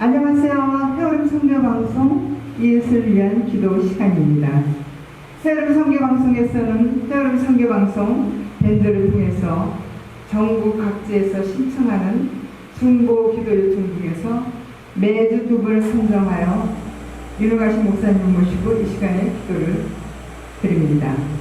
안녕하세요. 해오름 성교방송 이웃을 위한 기도 시간입니다. 해오름 성교방송에서는 해오름 성교방송 밴드를 통해서 전국 각지에서 신청하는 중보 기도 요청 중에서 매주 두 분을 선정하여 유능하신 목사님 모시고 이 시간에 기도를 드립니다.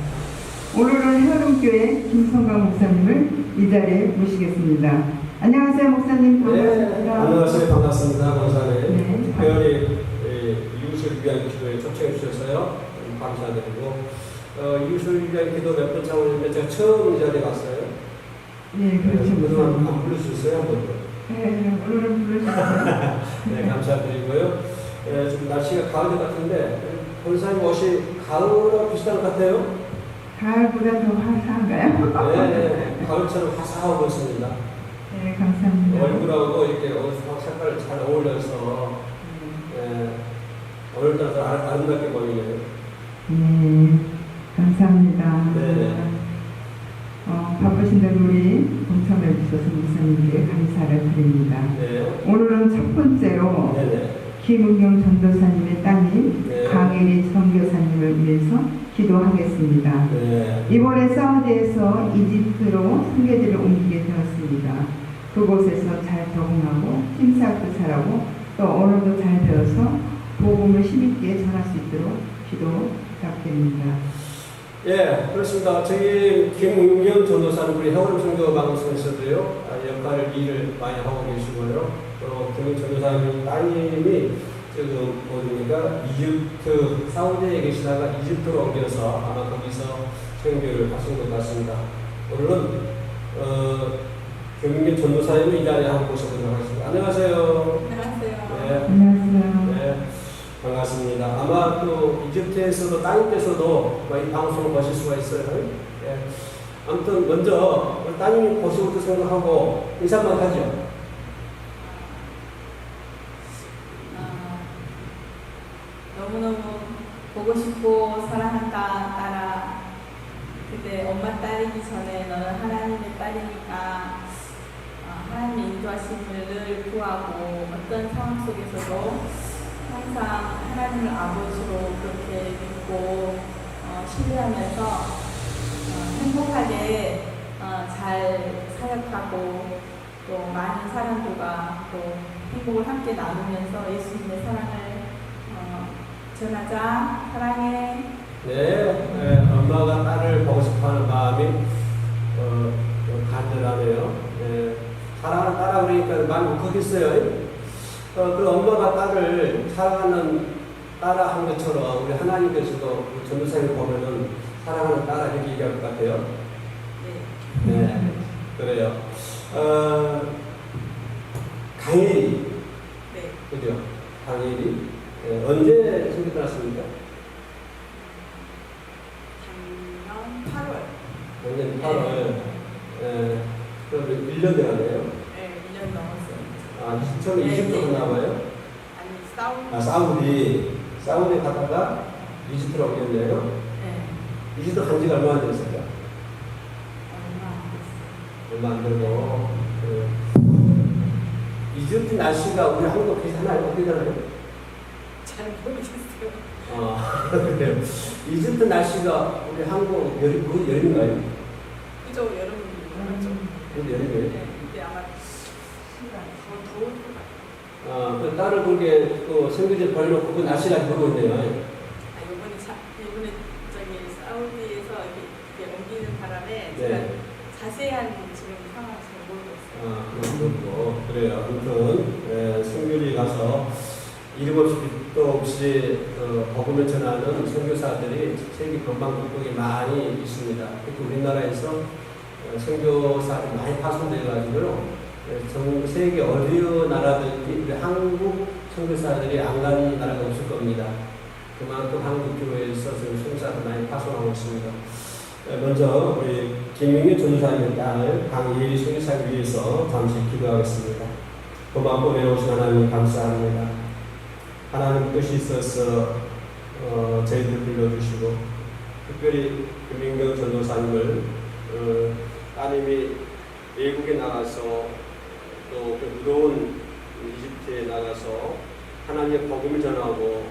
오늘은 해오름교회 김성강 목사님을 이 자리에 모시겠습니다. 안녕하세요 목사님 네, 반갑습니다. 안녕하세요. 반갑습니다. 감사합니다. 네. 특별히 예, 이웃을 위한 기도에 초청해 주셔서요. 음, 감사드리고 어, 이웃을 위한 기도 몇번 참았는데 제가 처음 이 자리에 갔어요. 네, 그렇죠. 그동안 목사님. 안 부르셨어요? 한 번도. 네, 오늘은 부르셨어요. 네, 감사드리고요. 예, 좀 날씨가 가을 같은데 본사님 옷이 가을하고 비슷한 것 같아요. 가을보다 더 화사한가요? 네, 네, 가을처럼 화사하고 있습니다. 네, 감사합니다. 얼굴하고 이렇게 옷 색깔을 잘 어울려서 예, 오늘따라 더 아- 아름답게 보이네요. 네, 감사합니다. 네. 어, 바쁘신데 우리 동참해 주셔서 목사님께 감사를 드립니다. 네. 오늘은 첫 번째로 네네. 김은경 전도사님의 따님 네. 강혜리 선교사님을 위해서 기도하겠습니다. 네. 이번에 사우디에서 이집트로 승계지를 옮기게 되었습니다. 그곳에서 잘 적응하고 잘하고 또 언어도 잘 배워서 복음을 힘있게 전할 수 있도록 기도 부탁드립니다. 예, 그렇습니다. 저희 김웅경 전도사는 우리 선교 방송에서도요, 아, 역할을 일을 많이 하고 계시고요. 또 김웅 전도사님 따님이 지금 어디니까 이집트 사우디에 계시다가 이집트로 옮겨서 아마 거기서 선교를 하신 것 같습니다. 오늘은 어, 김웅경 전도사님을 이 자리에 한번 모셔보도록 하겠습니다. 안녕하세요. 안녕하세요. 네. 반갑습니다. 아마 또 이집트에서도 따님께서도 뭐이 방송을 보실 수가 있어요. 예. 아무튼 먼저 따님이 보시고도 생각하고 인사만 하죠. 어, 너무너무 보고 싶고 사랑한다 딸아. 그때 엄마 딸이기 전에 너는 하나님의 딸이니까 어, 하나님의 인도하심을 늘 구하고 어떤 상황 속에서도 하나님을 아버지로 그렇게 믿고 어, 신뢰하면서 어, 행복하게 어, 잘 사역하고 또 많은 사람들과 또 행복을 함께 나누면서 예수님의 사랑을 어, 전하자 사랑해 네, 예, 엄마가 딸을 보고 싶어하는 마음이 어, 좀 간절하네요. 예, 사랑하는 딸아 그러니까 마음이 울컥했어요. 어, 그 엄마가 딸을 사랑하는 딸아 한 것처럼 우리 하나님께서도 전도사님 보면은 사랑하는 딸아 이렇게 얘기할 것 같아요. 네. 네, 그래요. 어, 강일이, 네. 그죠? 강일이. 예, 언제 생겨 났습니까? 작년 8월 작년 8월. 예, 그럼 1년 돼가네요. 네, 1년 넘었어요 아, 처음에 네, 이집트 네. 갔나 봐요? 아니 싸우 아, 사우디. 사우디 갔다가 이집트로 옮겼네요. 네. 이집트 간 지가 얼마나 됐을까? 얼마 안 됐어요 얼마 안 되고. 그, 이집트 날씨가 우리 한국 비슷하나요? 어떻게 되나요? 잘 모르겠어요 아, 그래요. 이집트 날씨가 우리 한국 여름, 그 여름인가요? 그죠 여름 여름죠 그 여름이에요. 네, 근데 아마 더 더울 아, 그 딸을 그렇게 그 생기질 벌려놓고 그 날씨가 보고 있네요. 아, 이번에 자, 이번에 저기 사우디에서 이렇게, 이렇게 옮기는 바람에 제가 네. 자세한 지금 상황을 잘 모르겠어요. 아, 그렇고 그래요. 아무튼 예, 성교리 가서 이름 없이 빛도 없이 어, 복음을 전하는 선교사들이 세계 건방국국에 많이 있습니다. 특히 우리나라에서 어, 선교사들이 많이 파손돼가지고요. 예, 전 세계 어느 나라든지 한국 선교사들이 안 가는 나라가 없을 겁니다. 그만큼 한국 교회에서 지금 선교사들 많이 파손하고 있습니다. 예, 먼저 우리 김영희 전도사님의 딸 강예리 선교사를 위해서 잠시 기도하겠습니다. 고맙고 외로우신 하나님 감사합니다. 하나님 뜻이 있어서 어, 저희들 불러주시고 특별히 김민경 전도사님을 어, 따님이 외국에 나가서 또 그 무더운 이집트에 나가 나가서 하나님의 복음을 전하고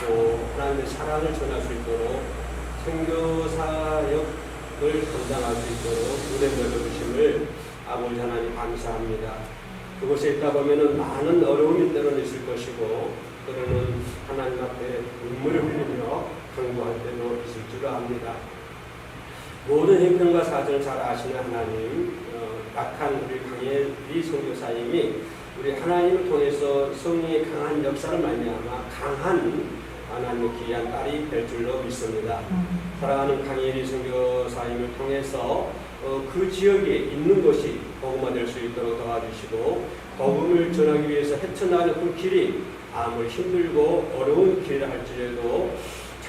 또 하나님의 사랑을 전할 수 있도록 선교사역을 감당할 수 있도록 은혜 내려주심을 아버지 하나님 감사합니다. 그곳에 있다 보면은 많은 어려움이 때로는 있을 것이고 때로는 하나님 앞에 눈물을 흘리며 강구할 때도 있을 줄 압니다. 모든 형편과 사정을 잘 아시는 하나님, 어, 약한 우리 강예리 선교사님이 우리 하나님을 통해서 성령의 강한 역사를 말미암아 강한 하나님의 귀한 딸이 될 줄로 믿습니다. 사랑하는 강예리 선교사님을 통해서 어, 그 지역에 있는 곳이 복음화 될수 있도록 도와주시고 복음을 전하기 위해서 헤쳐나가는 그 길이 아무리 힘들고 어려운 길이라 할지라도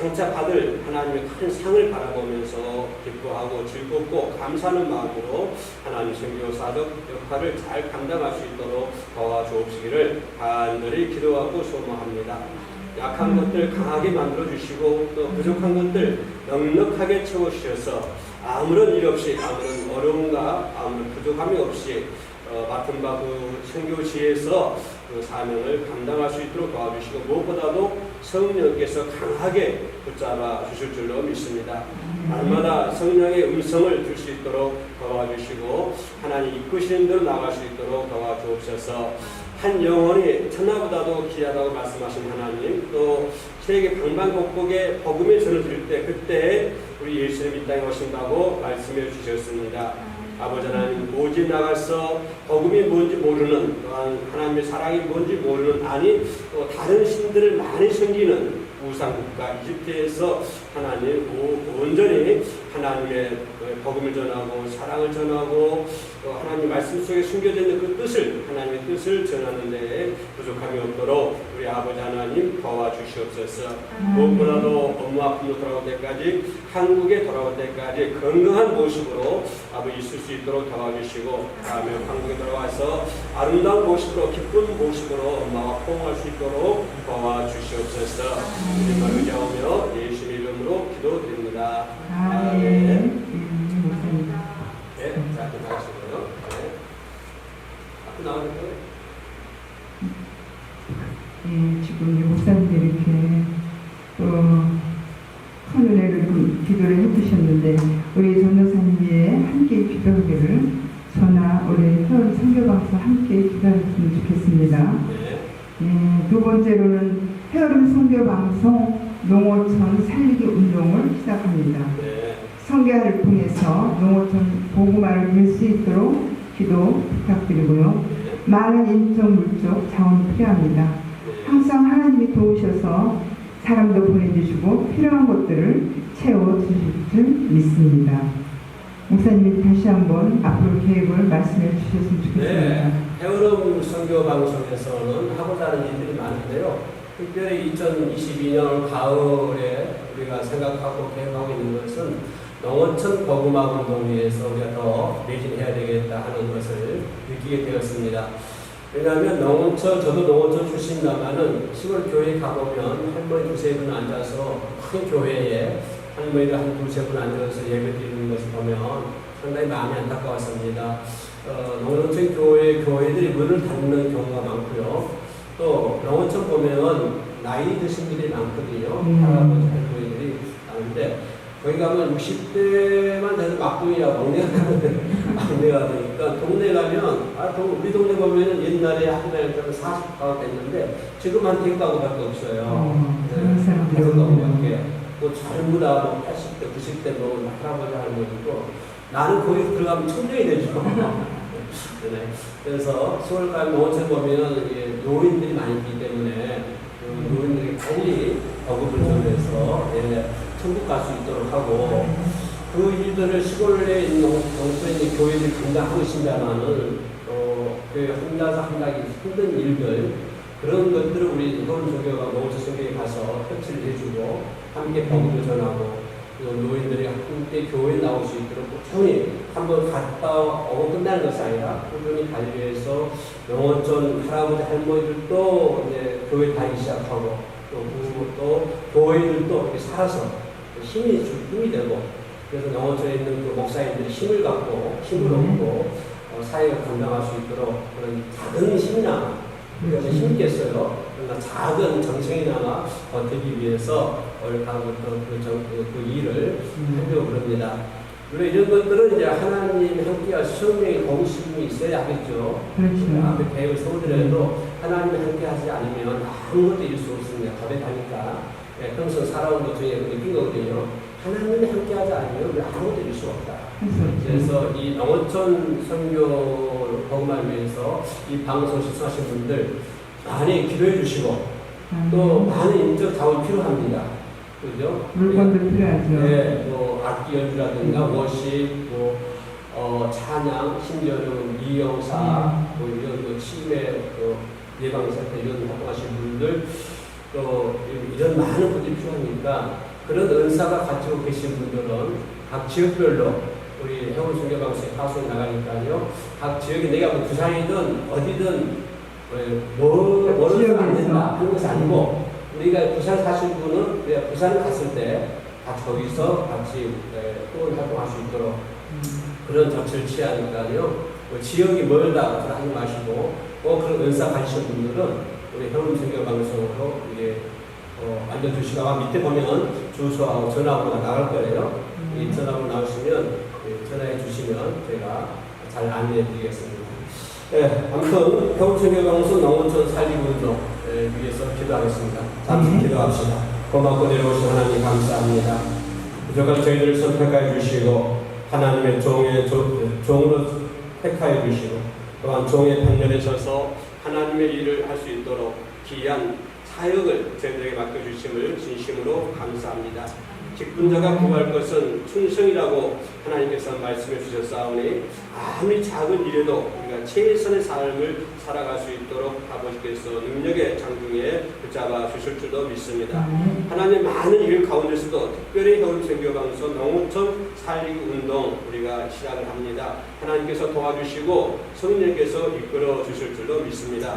장차 받을 하나님의 큰 상을 바라보면서 기뻐하고 즐겁고 감사하는 마음으로 하나님 선교사적 역할을 잘 감당할 수 있도록 도와주옵시기를 간절히 기도하고 소망합니다. 약한 것들 강하게 만들어 주시고 또 부족한 것들 넉넉하게 채워 주셔서 아무런 일 없이 아무런 어려움과 아무런 부족함이 없이 어, 맡은 바그 선교지에서 그 사명을 감당할 수 있도록 도와주시고 무엇보다도 성령께서 강하게 붙잡아 주실 줄로 믿습니다. 날마다 성령의 음성을 들 수 있도록 도와주시고 하나님 이끄시는 대로 나갈 수 있도록 도와주옵소서. 한 영혼이 천하보다도 귀하다고 말씀하신 하나님 또 세계 방방곡곡에 복음을 전해드릴 때 그때 우리 예수님 이 땅에 오신다고 말씀해 주셨습니다. 아버지 하나님 오지 나가서 복음이 뭔지 모르는 또한 하나님의 사랑이 뭔지 모르는 아니 또 다른 신들을 많이 섬기는 우상국가 이집트에서 하나님 오- 온전히 하나님의 그 복음을 전하고 사랑을 전하고 또 하나님 말씀 속에 숨겨져 있는 그 뜻을 하나님의 뜻을 전하는데 부족함이 없도록 우리 아버지 하나님 도와주시옵소서. 무엇보다도 업무 아픔으로 돌아올 때까지 한국에 돌아올 때까지 건강한 모습으로 아버지 있을 수 있도록 도와주시고 다음에 한국에 돌아와서 아름다운 모습으로 기쁜 모습으로 엄마와 포옹할 수 있도록 도와주시옵소서. 이름을 의지하며 예수님 이름으로 기도드립니다. 아멘. 음, 목사님. 네, 자, 나가시고요. 네. 나오는. 예, 지금 이 목사님들이 이렇게 또큰 은혜를 좀 기도를 해주셨는데 우리 전도사님이 함께 기도하기를 저나 우리 태원 선교방서 함께 기도했으면 좋겠습니다. 네. 예, 두 번째로는 헤어름 선교 방송 농어촌 살리기 운동을 시작합니다. 네. 성교를 통해서 농어촌 보고말을 낼수 있도록 기도 부탁드리고요. 네. 많은 인적 물적 자원이 필요합니다. 네. 항상 하나님이 도우셔서 사람도 보내주시고 필요한 것들을 채워주실 줄 믿습니다. 목사님이 다시 한번 앞으로 계획을 말씀해 주셨으면 좋겠습니다. 네, 헤어름 선교 방송에서는 하고자 하는 일들이 많은데요. 특별히 2022년 가을에 우리가 생각하고 계획하고 있는 것은 농어촌 복음화 운동 위해서 우리가 더 매진해야 되겠다 하는 것을 느끼게 되었습니다. 왜냐하면 농어촌, 저도 농어촌 출신이라마는 시골 교회 가보면 할머니 두세 분 앉아서 큰 교회에 할머니가 한 두세 분 앉아서 예배 드리는 것을 보면 상당히 마음이 안타까웠습니다. 어, 농어촌 교회 교회들이 문을 닫는 경우가 많고요. 또 농어촌 보면 나이 드신 분들이 많거든요. 음. 할아버지 할머니들이 많은데 거기 가면 60대만 돼도 막둥이야 막내가 막내가 되니까 동네 가면 아 동- 우리 동네 보면은 옛날에 한 달에 40가구 됐는데 지금 한 100가구밖에 없어요. 어, 네, 그런 사람들이 다섯 없네요. 가구밖에. 뭐 전부 다뭐 80대, 90대 뭐 할아버지 할머니고 나는 거기 들어가면 천명이 되죠. 네. 그래서 서울까지 농어촌 보면 이게 노인들이 많이 있기 때문에 그 노인들이 빨리 거급을 전해서 예, 천국 갈 수 있도록 하고 그 일들을 시골에 있는 농- 농촌에 있는 교회들이 감당하고 있습니다만은 어, 그 혼자서 한다기 힘든 일들 그런 것들을 우리 노원 종교가 노원 성교에 가서 터치를 해주고 함께 복음을 전하고 또 노인들이 함께 교회에 나올 수 있도록 꾸준히 한번 갔다 오고 끝나는 것이 아니라 꾸준히 가기 위해서 영어촌 할아버지 할머니들도 이제 교회 다니기 시작하고 또, 그- 또 교회들도 이렇게 살아서 힘이 주- 힘이 되고 그래서 영어촌에 있는 그 목사님들이 힘을 갖고 힘을 음. 얻고 어, 사회를 감당할 수 있도록 그런 작은 힘이나 그래서 힘있겠어요. 그러나 작은 정성이나마 버티기 위해서 얼마부터 그, 정- 그, 그 일을 하려고 그럽니다. 물론 이런 것들은 이제 하나님 함께할 성령의 공심이 있어야 하겠죠. 그렇죠. 앞에 배우 서울들에도 하나님이 함께하지 않으면 아무것도 이룰 수 없습니다. 고백하니까 예, 평소 살아온 것 중에 느낀 거거든요. 하나님이 함께하지 않으면 우리 아무것도 이룰 수 없다. 그래서 이 영어촌 선교 복음을 위해서 이 방송 시청하신 분들 많이 기도해 주시고 또 많은 인적 자원 필요합니다. 그죠? 물건도 필요하죠. 네, 뭐 악기 연주라든가 워십, 뭐 어, 찬양, 심지어 는 미영사, 뭐 이런 그 치매 그 예방센터 이런 활동하시는 분들 또 이런 많은 분들이 필요하니까 그런 은사가 가지고 계신 분들은 각 지역별로 우리 해운 순교 방송에 파송해 나가니까요. 각 지역에 내가 뭐 부산이든 어디든 뭐 뭐를 안. 된다 하는 것이 아니고 우리가 부산 사신 분은 부산 갔을 때 같이 거기서 같이 또운 활동할 수 있도록 그런 조치를 취하니까요. 뭐 지역이 멀다 하지 마시고 꼭 그런 은사 가지신 분들은 우리 현금 선교 방송으로 이게 어, 알려주시고 아마 밑에 보면 주소하고 전화번호가 나갈 거예요. 이 전화번호 나오시면 예, 전화해 주시면 제가 잘 안내해 드리겠습니다. 예, 아무튼 현금 방송 농어촌 살리고 운동 예, 위해서 기도하겠습니다. 잠시 네. 기도합시다. 고맙고 내려오신 하나님 감사합니다. 부족한 저희들을 선택하여 주시고 하나님의 종의 조- 종으로 택하여 주시고 또한 종의 편년에 서서 하나님의 일을 할 수 있도록 귀한 사역을 저희들에게 맡겨주심을 진심으로 감사합니다. 직분자가 구할 것은 충성이라고 하나님께서 말씀해 주셨사오니 아무리 작은 일에도 우리가 최선의 삶을 살아갈 수 있도록 아버지께서 능력의 장중에 붙잡아 주실 줄도 믿습니다. 하나님 많은 일 가운데서도 특별히 겨울 선교방송 농어촌 살리기 운동 우리가 시작을 합니다. 하나님께서 도와주시고 성령께서 이끌어 주실 줄로 믿습니다.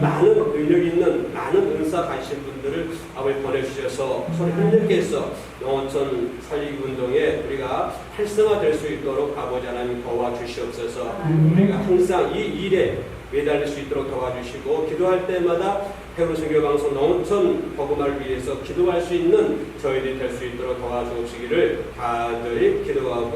많은 능력 있는 많은 은사 가신 분들을 아버지 보내주셔서 서로 협력해서 농어촌 살리기 운동에 우리가 활성화될 수 있도록 아버지 하나님 도와주시옵소서. 우리가 항상 이 일에 매달릴 수 있도록 도와주시고 기도할 때마다 해로 선교방송 농촌 복음을 위해서 기도할 수 있는 저희들이 될 수 있도록 도와주시기를 간절히 기도하고.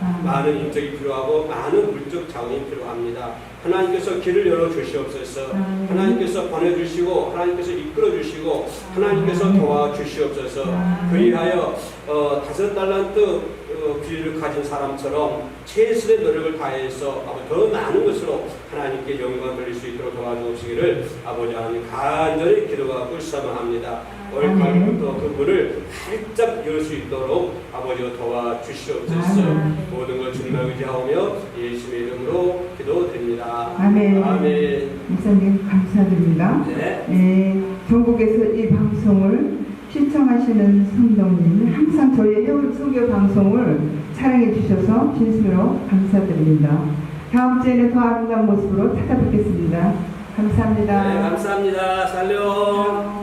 아멘. 많은 인적이 필요하고 많은 물적 자원이 필요합니다. 하나님께서 길을 열어 주시옵소서. 하나님께서 보내 주시고 하나님께서 이끌어 주시고 하나님께서 아멘. 도와 주시옵소서. 아멘. 그리하여 어, 다섯 달란트 어, 귀를 가진 사람처럼 최선의 노력을 다해서 아버지 더 많은 것으로 하나님께 영광 돌릴 수 있도록 도와주시기를 아버지 하나님 간절히 기도하고 시사합니다. 올 가을부터 그 문을 활짝 열 수 있도록 아버지가 도와주시옵소서. 모든 걸 주님을 의지하오며 예수의 이름으로 기도드립니다. 아멘. 아멘. 목사님 감사드립니다. 네. 네, 전국에서 이 방송을 시청하시는 성도님 항상 저희 해울 소교 방송을 사랑해 주셔서 진심으로 감사드립니다. 다음 주에는 더 아름다운 모습으로 찾아뵙겠습니다. 감사합니다. 네, 감사합니다. 살려.